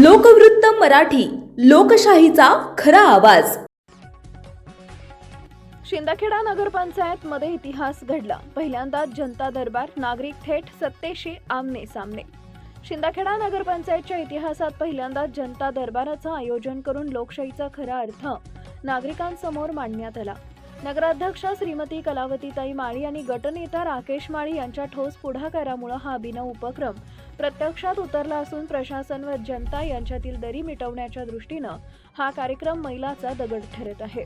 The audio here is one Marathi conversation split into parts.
लोकवृत्त मराठी लोकशाहीचा खरा आवाज. शिंदखेडा नगरपंचायत मध्ये इतिहास घडला. पहिल्यांदाच जनता दरबार नागरिक थेट सत्तेशी आमने सामने. शिंदखेडा नगरपंचायतच्या इतिहासात पहिल्यांदाच जनता दरबाराचं आयोजन करून लोकशाहीचा खरा अर्थ नागरिकांसमोर मांडण्यात आला. नगराध्यक्ष श्रीमती कलावतीताई माळी आणि गटनेता राकेश माळी यांच्या ठोस पुढाकारामुळे हा अभिनव उपक्रम प्रत्यक्षात उतरला असून प्रशासन व जनता यांच्यातील दरी मिटवण्याच्या दृष्टीनं हा कार्यक्रम मैलाचा दगड ठरत आहे.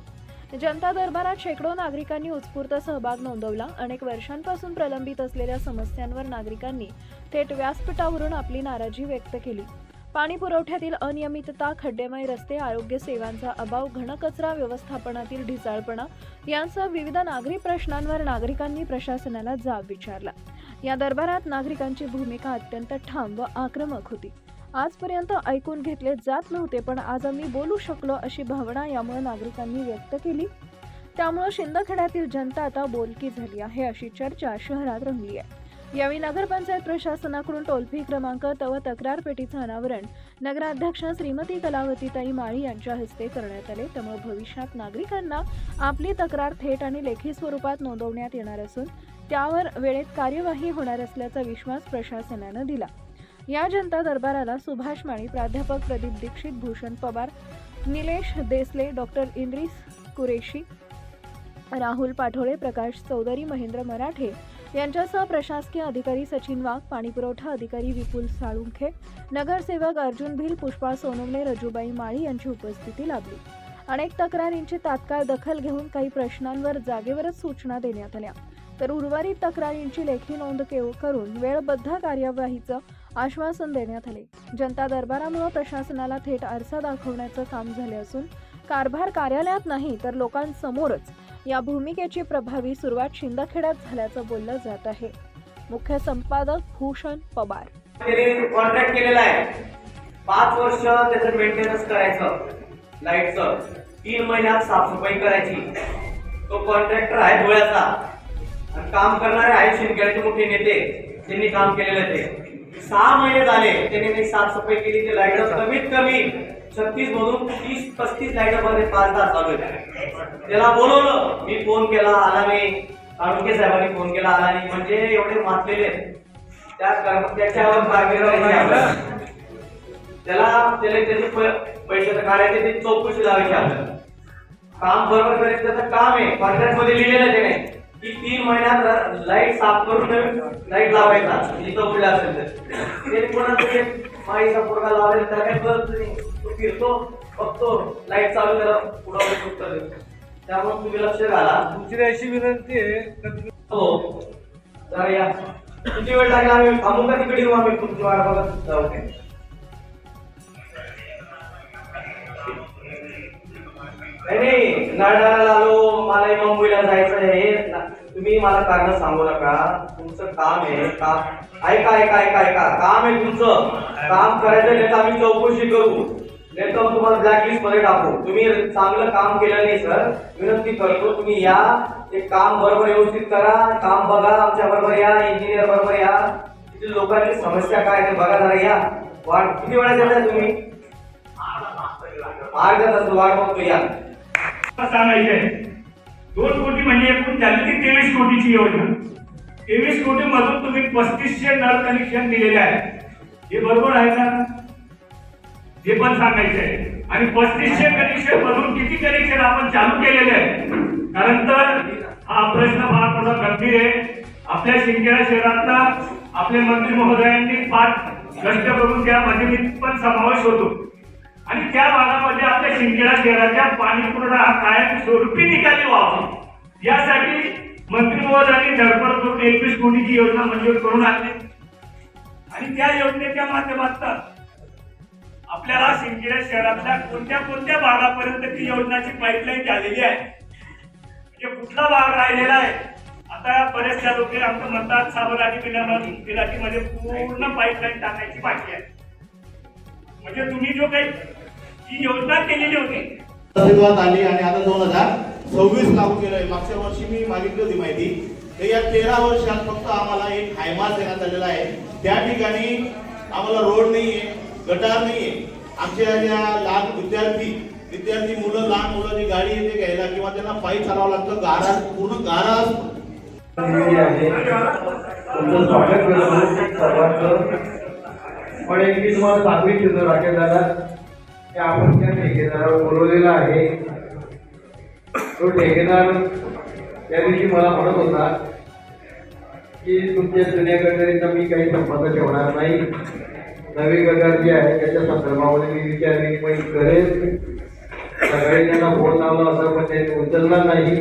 जनता दरबारात शेकडो नागरिकांनी उत्स्फूर्त सहभाग नोंदवला. अनेक वर्षांपासून प्रलंबित असलेल्या समस्यांवर नागरिकांनी थेट व्यासपीठावरून आपली नाराजी व्यक्त केली. पाणी पुरवठ्यातील अनियमितता खड्डेमय रस्ते आरोग्य सेवांचा अभाव घनकचरा व्यवस्थापनातील ढिसाळपणा यांसह विविध नागरी प्रश्नांवर नागरिकांनी प्रशासनाला जाब विचारला. या दरबारात नागरिकांची भूमिका अत्यंत ठाम व आक्रमक होती. आजपर्यंत ऐकून घेतले जात नव्हते पण आज आम्ही बोलू शकलो अशी भावना यामुळे नागरिकांनी व्यक्त केली. त्यामुळे शिंदखेड्यातील जनता आता बोलकी झाली आहे अशी चर्चा शहरात रंगली आहे. यावेळी नगरपंचायत प्रशासनाकडून टोल फ्री क्रमांक व तक्रार पेटीचं अनावरण. नगराध्यक्ष श्रीमती कलावतीताई माळी यांच्या हस्ते करण्यात आले. त्यामुळे भविष्यात नागरिकांना आपली तक्रार थेट आणि लेखी स्वरूपात नोंदवण्यात येणार असून त्यावर वेळेत कार्यवाही होणार असल्याचा विश्वास प्रशासनानं दिला. या जनता दरबाराला सुभाष माळी प्राध्यापक प्रदीप दीक्षित भूषण पवार निलेश देसले डॉक्टर इंद्रिस कुरेशी राहुल पाठोळे प्रकाश चौधरी महेंद्र मराठे यांच्यासह प्रशासकीय अधिकारी सचिन वाघ पाणीपुरवठा अधिकारी विपुल साळुंखे नगरसेवक अर्जुन भिल पुष्पा सोनवणे रजूबाई माळी यांची उपस्थिती लाभली. अनेक तक्रारींची तात्काळ दखल घेऊन काही प्रश्नांवर जागेवरच सूचना देण्यात आल्या. तर उर्वरित तक्रारींची लेखी नोंद केव- करून वेळबद्ध कार्यवाहीचं आश्वासन देण्यात आले. जनता दरबारामुळे प्रशासनाला थेट आरसा दाखवण्याचं काम झाले असून कारभार कार्यालयात नाही तर लोकांसमोरच या भूमिकेची प्रभावी सुरुवात शिंदखेड्यात झाल्याचं बोललं जात आहे. मुख्य संपादक भूषण पवार. त्यांनी कॉन्ट्रॅक्ट केलेला आहे. पाच वर्ष त्याचं मेंटेनन्स करायचं लाईटचं. तीन महिन्यात साफसफाई करायची. तो कॉन्ट्रॅक्टर आहे धुळ्याचा. आणि काम करणारे आहे शिंदखेड्याचे मोठे नेते. त्यांनी काम केलेलं ते. सहा महिने झाले त्यांनी नाही साफसफाई केली ते लाइट कमीत कमी छत्तीस मधून तीस पस्तीस लाइटमध्ये पाच तास चालू आहेत. त्याला बोलवलं मी फोन केला आला नाही. साळुंके साहेबांनी फोन केला आला नाही. म्हणजे एवढे मातलेले त्या त्याच्यावर त्याला त्याला त्याचे पैशाचं पैसे तर काढायचे ते चौकशी लावायची आपल्याला. काम बरोबर करेल त्याचं काम आहे. कॉन्ट्रॅक्टमध्ये लिहिलेलं त्याने. की तीन महिन्यात लाइट साफ करून लाइट लावायचा. जिथं उडला असेल तर. ते कोणाचं ते माईचा पोरगा लावायचा त्याला काही कळत नाही. तो फिरतो बघतो. लाइट चालू त्याला पुढं उत्तर देतो त्यामुळे तुम्ही लक्ष घाला. दुसरी अशी विनंती आहे हो. जरा या. किती वेळ लागला? आम्ही थांबू का तिकडे येऊ? आम्ही तुमची वाट बघत जाऊ. काय नाही नाही. नाळाला आलो. मला मुंबईला जायचं आहे तुम्ही मला कारण सांगू नका. तुमचं काम आहे काम. ऐका ऐका ऐका ऐका. काम आहे तुमचं. काम करायचं नाही तर आम्ही चौकशी करू. नाही तर तुम्हाला ब्लॅकलिस्टमध्ये टाकू. तुम्ही चांगलं काम केलं नाही सर विनंती करतो तुम्ही या. ते काम बरोबर व्यवस्थित करा. काम बघा आमच्या बरोबर या इंजिनियर बरोबर या. तिथे लोकांची समस्या काय आहे ते बघा जरा या. वाट किती वेळा देताय तुम्ही? अर्ध्या तास वाट बघतो या. सांगायचे. दोन कोटी म्हणजे एकूण झाली ती तेवीस कोटीची योजना. तेवीस कोटी मधून तुम्ही पस्तीसशे नळ कनेक्शन दिलेले आहे हे बरोबर आहे का? हे पण सांगायचंय आणि पस्तीसशे कनेक्शन मधून किती कनेक्शन आपण चालू केलेले आहे कारण तर हा प्रश्न फार मोठा गंभीर आहे. आपल्या शिंदखेडा शहरातला आपले मंत्री महोदयांनी फार कष्ट करून त्यामध्ये मी पण समावेश होतो. आणि त्या भागामध्ये आपल्या शिंदखेडा शहराच्या पाणी पुरवठा हा कायम स्वरूपी निकाली व्हावा. यासाठी मंत्री महोदयांनी धडपड एकवीस कोटीची योजना मंजूर करून आणली. आणि त्या योजनेच्या माध्यमातून आपल्याला शिंदखेडा शहरातल्या कोणत्या कोणत्या भागापर्यंत ती योजनाची पाईपलाईन झालेली आहे? म्हणजे कुठला भाग राहिलेला आहे? आता बरेचशा लोक आमचं म्हणतात साबरकाठी बिलाटीमध्ये पूर्ण पाईपलाईन टाकायची बाकी आहे. म्हणजे तुम्ही जो काही ही योजना केलेली होती. अस्तित्वात आली आणि आता दोन हजार सव्वीस लागू केलंय. मागच्या वर्षी मी मागितली होती माहिती. तर या तेरा वर्षात फक्त आम्हाला एक हायमास देण्यात आलेला आहे. त्या ठिकाणी आम्हाला रोड नाहीये गटार नाहीये. आमच्या या लहान विद्यार्थी विद्यार्थी मुलं लहान मुलं जी गाडी येते घ्यायला किंवा त्यांना पायी चालावं लागतं गारा पूर्ण गारा असतो. पण एक मी तुम्हाला सांगू इच्छितो राकेश दादा. की आपण त्या ठेकेदाराला बोलवलेला आहे. तो ठेकेदार त्या दिवशी मला म्हणत होता की तुमच्या जुन्या गटारीचा मी काही संबंध ठेवणार नाही. नवी गटार जी आहे त्याच्या संदर्भामध्ये मी विचार विनिमय करेल सगळे त्यांना फोन लावला होता पण त्यांनी उचलला नाही.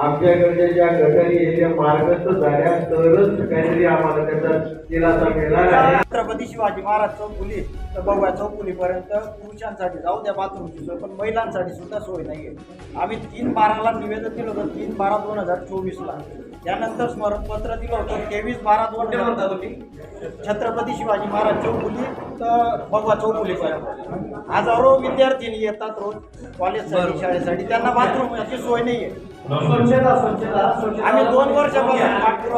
आमच्याकडच्या ज्या गटारी आहे त्या मार्गस्थ झाल्या तरच काहीतरी आम्हाला त्याचा दिलासा मिळणार आहे. छत्रपती शिवाजी महाराज चौफुली तर बघूया चौफुलीपर्यंत पुरुषांसाठी जाऊ द्या बाथरूमची सोय पण महिलांसाठी सुद्धा सोय नाही आहे आम्ही तीन बाराला निवेदन दिलं होतं तीन बारा दोन हजार चोवीसला. त्यानंतर स्मरणपत्र दिलं होतं तेवीस बारा दोन म्हणता तुम्ही? छत्रपती शिवाजी महाराज चौफुली तर भगवा चौफुलीपर्यंत. हजारो विद्यार्थी येतात रोज कॉलेजसाठी शाळेसाठी. त्यांना बाथरूमची सोय नाही आहे स्वच्छता स्वच्छता आम्ही दोन वर्षापासून